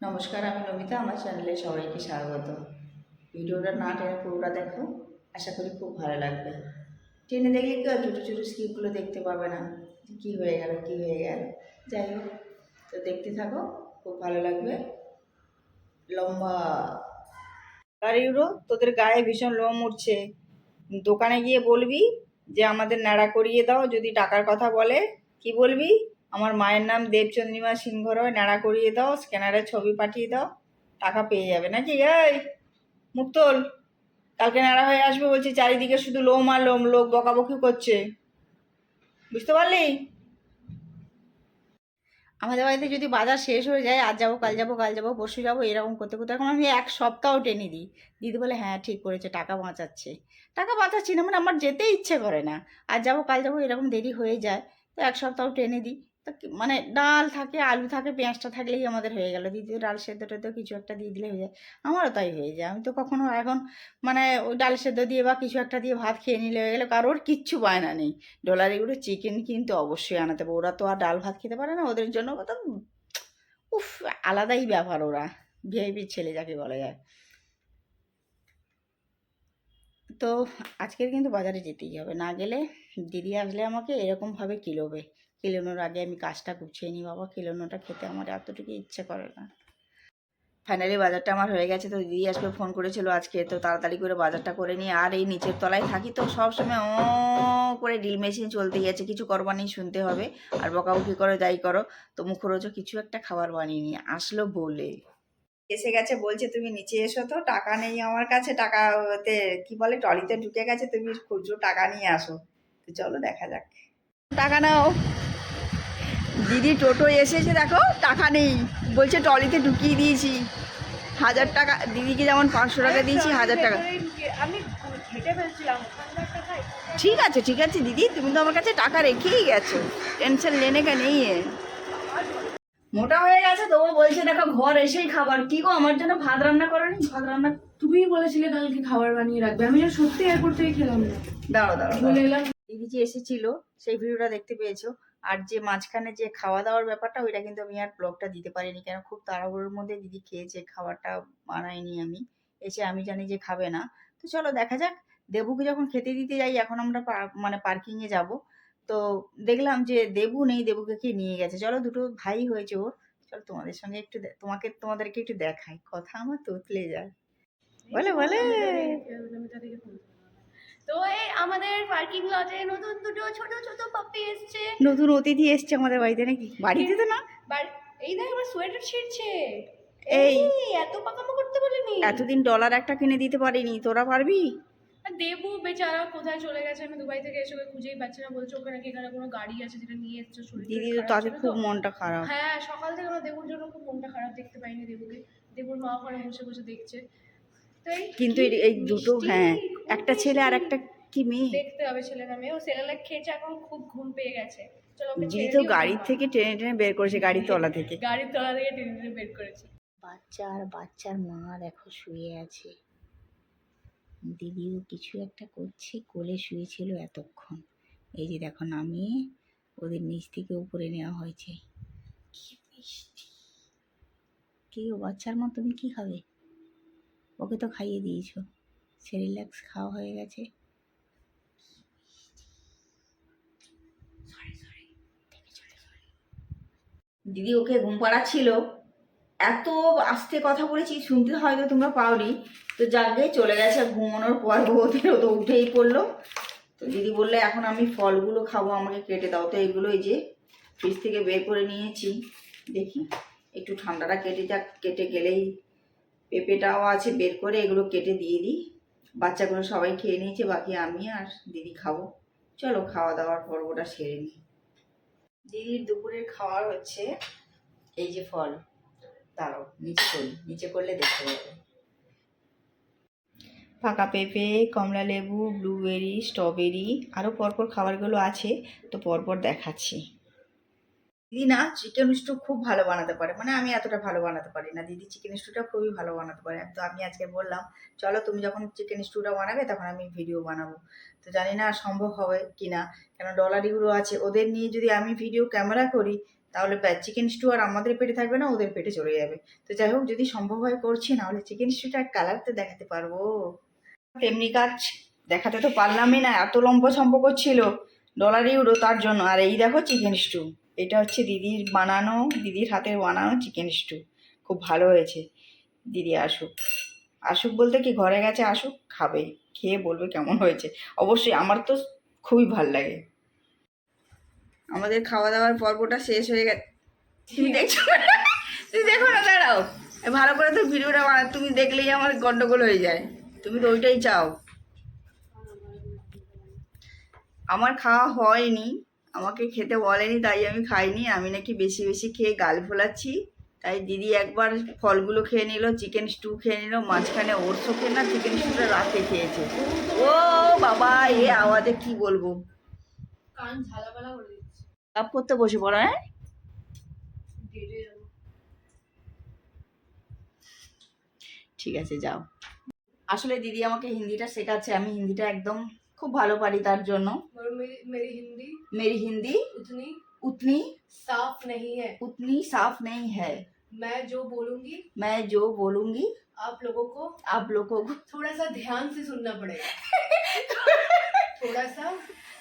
নমস্কার, আমি নমিতা, আমার চ্যানেলে সবাইকে স্বাগত। ভিডিওটা না টেনে পুরোটা দেখো, আশা করি খুব ভালো লাগবে। টেনে দেখলে কি ছোটো ছোটো স্কিপগুলো দেখতে পাবে না। কী হয়ে গেল, কী হয়ে গেল? যাই হোক, তো দেখতে থাকো, খুব ভালো লাগবে। লম্বা ইউরো তোদের গায়ে ভীষণ লোম উঠছে। দোকানে গিয়ে বলবি যে আমাদের নাড়া করিয়ে দাও, যদি টাকার কথা বলে, কি বলবি? আমার মায়ের নাম দেবচন্দ্রিমা সিংহ রয় নাড়া করিয়ে দাও, স্ক্যানারে ছবি পাঠিয়ে দাও, টাকা পেয়ে যাবে নাকি? এই, মুক্তল, কালকে নাড়া হয়ে আসবে বলছি, চারিদিকে শুধু লোম আর লোম, লোক বকাবকি করছে। বুঝতে পারলি? আমাদের বাড়িতে যদি বাজার শেষ হয়ে যায়, আজ যাব, কাল যাব কাল যাব, পরশু যাব, এরকম করতে করতে এখন আমি এক সপ্তাহ টেনে দিই। দিদি বলে হ্যাঁ ঠিক করেছে, টাকা বাঁচাচ্ছে। টাকা বাঁচাচ্ছি না মানে আমার যেতে ইচ্ছে করে না। আজ যাব, কাল যাব, এরকম দেরি হয়ে যায়। তো এক সপ্তাহ টেনে দিই। তো মানে ডাল থাকে, আলু থাকে, পেঁয়াজটা থাকলেই আমাদের হয়ে গেল। দ্বিতীয় ডাল সেদ্ধ টেদ্ধ কিছু একটা দিয়ে দিলে হয়ে যায়। আমারও তাই হয়ে যায়। আমি তো কখনো এখন মানে ওই ডাল সেদ্ধ দিয়ে বা কিছু একটা দিয়ে ভাত খেয়ে নিলে হয়ে গেলো কারোর কিচ্ছু বায়না নেই। ডলার এগুলো চিকেন কিন্তু অবশ্যই আনাতে হবে। ওরা তো আর ডাল ভাত খেতে পারে না। ওদের জন্য তো উফ, আলাদাই ব্যাপার ওরা। ভিআইপির ছেলে যাকে বলা যায়। তো আজকের কিন্তু বাজারে যেতেই হবে। না গেলে দিদি আসলে আমাকে এরকমভাবে কিলোবে। কিলোনোর আগে আমি কাজটা গুছিয়ে নিই। বাবা কিলোনোটা খেতে আমার এতটুকু ইচ্ছে করে না। ফাইনালি বাজারটা আমার হয়ে গেছে, তো দিদি আজকে ফোন করেছিল আজকে, তো তাড়াতাড়ি করে বাজারটা করে নিই আর এই নিচের তলায় থাকি তো সবসময় ও করে ডিল মেশিন চলতে গেছে কিছু করবার নেই শুনতে হবে, আর বকাবকি করো, যাই করো। তো মুখরোচক কিছু একটা খাবার বানিয়ে নিয়ে আসলো বলে। এসে গেছে, বলছে তুমি নিচে এসো তো, টাকা নেই আমার কাছে টাকা ওতে কি বলে, ট্রলিতে ঢুকে গেছে, তুমি খুচরো টাকা নিয়ে আসো। তো চলো দেখা যাক। টাকা নাও। দিদি টোটো এসেছে দেখো টাকা নেই। বলছে ট্রলিতে ঢুকিয়ে দিয়েছি। হাজার টাকা দিদিকে যেমন পাঁচশো টাকা দিয়েছি হাজার টাকা। ঠিক আছে ঠিক আছে দিদি তুমি তো আমার কাছে টাকা রেখেই গেছো। টেনশন লেনে কে নেই है। মোটা হয়ে গেছে তবুও বলছে দেখো ঘর এসেই খাবার। কি গো আমার জন্য ভাত রান্না করেনি? ভাত রান্না তুমিই বলেছিলে কালকে খাবার বানিয়ে রাখবে। আমি সত্যি এয়ারপোর্ট থেকে খেলাম না। দাঁড়ো দাঁড়ো বলে এলাম। দিদি যে এসেছিল সেই ভিডিওটা দেখতে পেয়েছ। আর যে মাঝখানে যে খাওয়া দাওয়ার ব্যাপারটা ওইটা কিন্তু আমি আর ব্লগটা দিতে পারিনি কেন খুব তাড়াহুড়োর মধ্যে দিদি খেয়েছে খাবারটা বানাইনি আমি এসে আমি জানি যে খাবে না তো চলো দেখা যাক দেবুকে যখন খেতে দিতে যাই এখন আমরা মানে পার্কিংয়ে যাব তো দেখলাম যে দেবু নেই দেবুকে কে নিয়ে গেছে চলো দুটো ভাই হয়েছে ওর চলো তোমাদের সঙ্গে একটু তোমাকে তোমাদেরকে একটু দেখাই কথা আমার তোতলে যায় বলে বলে তো এই আমাদের পার্কিং লটে নতুন দুটো ছোট ছোট পাপ্পি এসছে। নতুন অতিথি এসছে আমাদের বাড়িতে নাকি? বাড়িতে তো না। এই দেখ আমার সোয়েটার ছিঁড়ছে। এই। এত পাকামো করতে বলিনি এতদিন ডলার একটা কিনে দিতে পারিনি। তোরা পারবি? দেবু বেচারা কোথায় চলে গেছে? আমি দুবাই থেকে এসে খুঁজেই পাচ্ছি না। বলছে ওখানে কি এখানে কোনো গাড়ি আছে যেটা নিয়ে এসছে দিদি তো। তাদের খুব মনটা খারাপ। হ্যাঁ সকাল থেকে আমার দেবুর জন্য খুব মনটা খারাপ দেখতে পাইনি দেবুকে। দেবুর মা ওখানে বসে বসে দেখছে। তো এই কিন্তু এই- দুটো হ্যাঁ। একটা ছেলে আর একটা কি মেয়ে? দেখতে হবে ছেলে না মেয়ে। ও সেরেলাক খেয়েছে এখন খুব ঘুম পেয়ে গেছে। চলো দিদি তো গাড়ির থেকে টেনে টেনে বের করেছে গাড়ির তলা থেকে। গাড়ির তলা থেকে টেনে টেনে বের করেছে। বাচ্চা আর বাচ্চার মা দেখো শুয়ে আছে। দিদিও কিছু একটা করছে কোলে শুয়েছিল এতক্ষণ। এই যে দেখো নামিয়ে ওদের নিচ থেকে উপরে নেওয়া হয়েছে। কি মিষ্টি। কি ও বাচ্চার মা তুমি কি খাবে? ওকে তো খাইয়ে দিয়েছ। সেরিল্যাক্স খাওয়া হয়ে গেছে। দিদি ওকে ঘুম পাড়াচ্ছিল। এত আস্তে কথা বলেছি, শুনতে হয়তো তোমরা পাওনি। তো যাকে চলে গেছে ঘুমানোর পর ওদের ও তো উঠেই পড়ল। তো দিদি বললে, এখন আমি ফলগুলো খাব, আমাকে কেটে দাও। তো এগুলো এই যে ফ্রিজ থেকে বের করে নিয়েছি। দেখি, একটু ঠান্ডাটা কেটে যাক, কেটে গেলেই পেঁপেটাও আছে, বের করে এগুলো কেটে দিয়ে দিই। বাচ্চাগুলো সবাই খেয়ে নিয়েছে, বাকি আমি আর দিদি খাব। চলো খাওয়া দাওয়ার পর্বটা সেরে নিই। দিদির দুপুরের খাওয়ার হচ্ছে এই যে ফল। দাঁড়াও, নিচে করি, নিচে করলে দেখতে পাবে। পাকা পেঁপে, কমলা লেবু, ব্লুবেরি, স্ট্রবেরি আরও পরপর খাবারগুলো আছে, তো পরপর দেখাচ্ছি। দিদি না চিকেন স্টু খুব ভালো বানাতে পারে। মানে আমি এতটা ভালো বানাতে পারি না। দিদি চিকেন স্টুটা খুবই ভালো বানাতে পারে। তো আমি আজকে বললাম, চলো তুমি যখন চিকেন স্টুটা বানাবে, তখন আমি ভিডিও বানাবো। তো জানি না সম্ভব হবে কি না কেন ডলার ইউরো আছে। ওদের নিয়ে যদি আমি ভিডিও ক্যামেরা করি, তাহলে চিকেন স্টু আর আমাদের পেটে থাকবে না, ওদের পেটে চলে যাবে। তো যাই হোক, যদি সম্ভব হয় করছি, নাহলে চিকেন স্টুটার কালার তো দেখাতে পারব। তেমনি কাজ দেখাতে তো পারলামই না। এত লম্বা সম্প করছিল ডলার ইউরো তার জন্য। আর এই দেখো চিকেন স্টু এটা হচ্ছে দিদির বানানো, দিদির হাতের বানানো চিকেন স্টু খুব ভালো হয়েছে। দিদি আসুক। আসুক বলতে কি, ঘরে গেছে, আসুক, খাবে। খেয়ে বলবে কেমন হয়েছে। অবশ্যই আমার তো খুবই ভালো লাগে। আমাদের খাওয়া দাওয়ার পর্বটা শেষ হয়ে গেছে। তুমি দেখো না, দাঁড়াও। ভালো করে তো ভিডিওটা বানা, তুমি দেখলেই আমার গন্ডগোল হয়ে যায়। তুমি তো ওইটাই চাও। আমার খাওয়া হয়নি। আমাকে খেতে বলেনি তাই আমি খাইনি। আমি নাকি বেশি বেশি খেয়ে গাল ফোলাচ্ছি। তাই দিদি একবার ফলগুলো খেয়ে নিল চিকেন স্টু খেয়ে নিল মাঝখানে ওরসও খেয়ে না চিকেন স্টুটা রাতে খেয়েছে। ও বাবা এ আওয়াজে কি বলব? কাপ করতে বসে পড়ো হ্যাঁ? ঠিক আছে যাও। আসলে দিদি আমাকে হিন্দিটা শেখাচ্ছে আমি হিন্দিটা একদম খুব ভালো পারি তার জন্য और मेरी मेरी हिंदी मेरी हिंदी उतनी उतनी साफ नहीं है उतनी साफ नहीं है मैं जो बोलूंगी मैं जो बोलूंगी आप लोगों को आप लोगों को थोड़ा सा ध्यान से सुनना पड़ेगा थोड़ा सा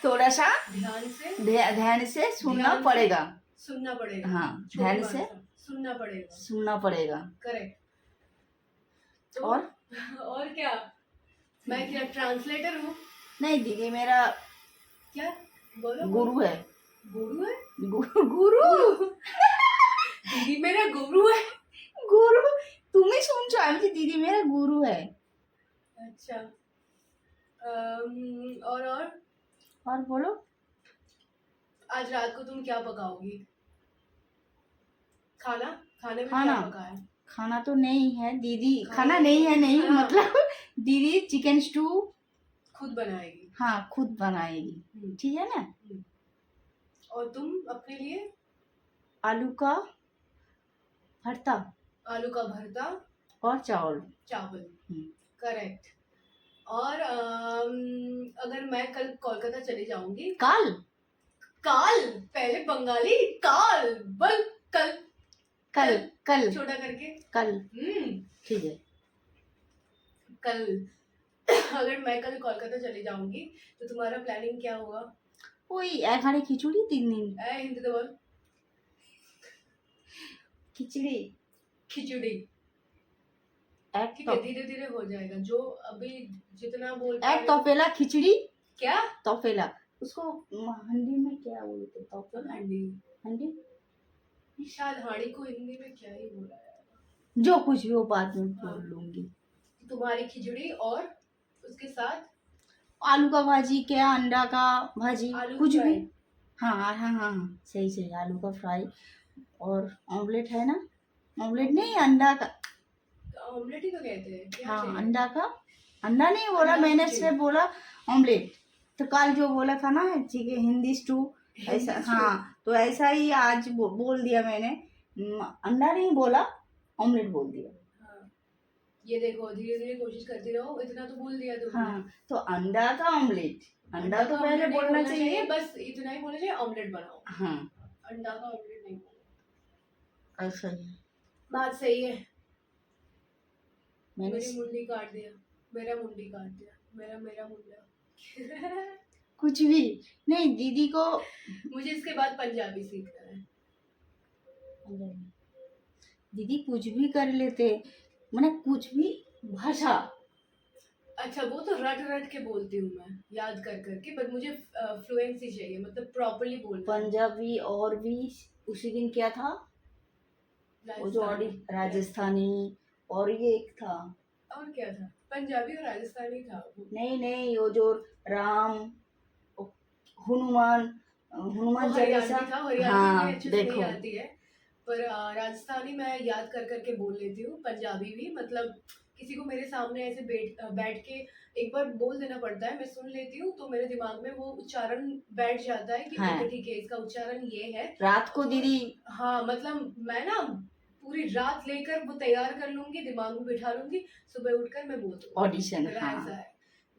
थोड़ा सा ध्यान से ध्या- ध्यान से सुनना ध्यान से- पड़ेगा सुनना पड़ेगा हाँ छोटी ध्यान बात से है, सुनना पड़ेगा सुनना पड़ेगा करेक्ट तो और और क्या मैं क्या ट्रांसलेटर हूँ नहीं दीदी मेरा क्या? बोलो। गुरु है। गुरु है? गुरु। दीदी मेरा गुरु है। गुरु? तुम ही सुन चो आई दीदी मेरा गुरु है। अच्छा। और और? और बोलो। आज रात को तुम क्या पकाओगी? खाना? खाने में खाना। क्या पकाया खाना तो नहीं है दीदी। खाना नहीं है। नहीं मतलब दीदी चिकन स्टू खुद बनाएगी। हाँ खुद बनाएगी। हम्म, ठीक है ना? और तुम अपने लिए? आलू का भरता। आलू का भरता। और चावल। चावल। हम्म। करेक्ट। और अगर मैं कल कोलकाता चली जाऊँगी। काल? काल? पहले बंगाली? काल? बल कल कल। कल। छोटा करके। कल। हम्म। ठीक है। कल। अगर मैं कल कोलकाता चली जाऊंगी तो तुम्हारा प्लानिंग क्या होगा ওই এক হাঁড়ি খিচুড়ি তিন দিন ऐ हिंदी तो बोल খিচুড়ি खिचड़ी এক ठीक है तप- धीरे धीरे हो जाएगा जो अभी जितना बोल এক तपेला खिचड़ी क्या तपेला उसको हंडी में क्या बोलते हैं? तपेला हांडी हंडी शायद हाड़ी को हिंदी में क्या ही बोला है जो कुछ भी वो बाद में हाँ। बोल लूंगी तुम्हारी खिचड़ी और उसके साथ? आलू का भाजी क्या अंडा का भाजी कुछ। भी। हाँ हाँ हाँ हाँ सही सही आलू का फ्राई। और ऑमलेट है ना? ऑमलेट नहीं अंडा का। ऑमलेट ही तो कहते हैं हाँ अंडा का। अंडा नहीं बोला मैंने। सिर्फ़ बोला ऑमलेट। तो कल जो बोला था ना ठीक है हिंदी स्टू ऐसा हाँ तो ऐसा ही आज बो, बोल दिया मैंने। अंडा नहीं बोला ऑमलेट बोल दिया। हाँ ये देखो धीरे धीरे कोशिश करती रहो इतना तो बोल दिया तुमने। हाँ तो अंडा का ऑमलेट। अंडा तो पहले बोलना चाहिए बस इतना ही बोलना चाहिए ऑमलेट बनाओ। हाँ। अंडा का ऑमलेट नहीं ऐसा ही। बात सही है। मैंने मेरी मुंडी काट दिया मेरा मुंडी काट दिया मेरा मेरा मुंडा। कुछ भी। नहीं दीदी को मुझे इसके बाद पंजाबी सीखना है। दीदी कुछ भी कर लेते। मैंने कुछ भी भाषा। अच्छा वो तो रट रट के बोलती हूँ मैं याद कर करके पर मुझे फ्लुएंसी चाहिए मतलब प्रॉपरली बोलना। पंजाबी और भी उसी दिन क्या था? वो जो राजस्थानी। ऑडी राजस्थानी और ये एक था। और क्या था? पंजाबी और राजस्थानी था नहीं नहीं वो जो राम हनुमान हनुमान चालीसा। हरियाणवी हाँ, देखो। आती है। पर राजस्थानी मैं याद कर करके बोल लेती हूँ पंजाबी भी मतलब किसी को मेरे सामने ऐसे बैठ बैठ के एक बार बोल देना पड़ता है मैं सुन लेती हूँ तो मेरे दिमाग में वो उच्चारण बैठ जाता है कि हाँ। ओके ठीक है इसका उच्चारण ये है। रात को दीदी। हाँ मतलब मैं ना पूरी रात लेकर वो तैयार कर लूँगी दिमाग में बिठा लूँगी सुबह उठकर मैं बोल दूँगी। ऑडिशन हाँ। ऐसा है।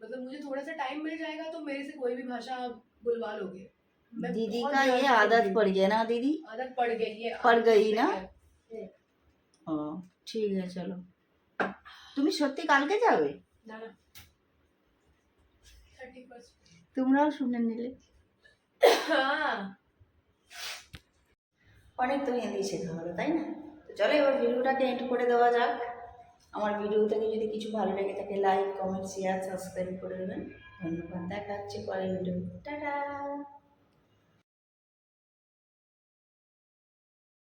मतलब मुझे थोड़ा सा टाइम मिल जाएगा तो मेरे से कोई भी भाषा आप बुलवा लोगे। दीदी बहुत का ध्यान ये से आदत सुनती पड़ गया ना दीदी हूँ। आदत पड़ गई है पड़ गई ना? हम्म, ও ঠিক আছে চলো তুমি সত্যি কালকে যাবে ना ना थर्टी फर्स्ट তোমরাও শুনে নিলে हाँ অনেক তো হিন্দি শেখা হলো তাই না তো চলো এবার ভিডিওটাকে এন্ড করে দেওয়া যাক আমার ভিডিও থেকে যদি কিছু ভালো লেগে থাকে লাইক কমেন্ট শেয়ার সাবস্ক্রাইব করে দেবেন ধন্যবাদ দেখা হচ্ছে পরের ভিডিও টাটা